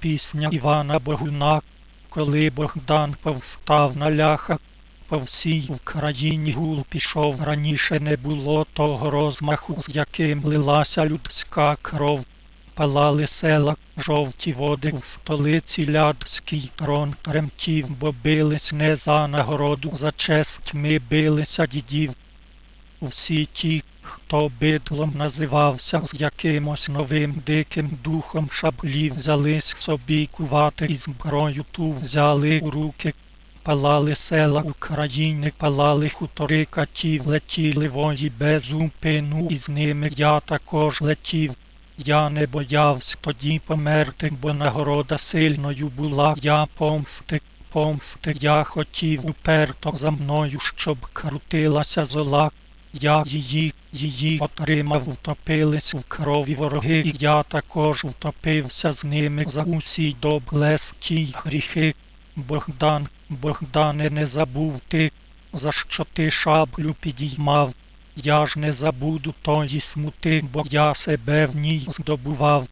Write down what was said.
пісня Івана Богуна, коли Богдан повстав на ляха. По всій Україні гул пішов раніше не було того розмаху, з яким лилася людська кров. Палали села, жовті води в столиці лядський трон тремтів, бо бились не за нагороду, за честь ми билися дідів. Усі ті, хто бидлом називався з якимось новим диким духом шаблів, взялись собі кувати і зброю ту взяли у руки. Палали села України, палали хутори катів, летіли вої без упину, і з ними я також летів. Я не боявся тоді померти, бо нагорода сильною була, я помсти, помсти я хотів уперто за мною, щоб крутилася зола. Я її, її отримав, втопились в крові вороги, і я також втопився з ними за усі доблескі гріхи. Богдан, Богдане, не забув ти, за що ти шаблю підіймав. Я ж не забуду тої смути, бо я себе в ній здобував.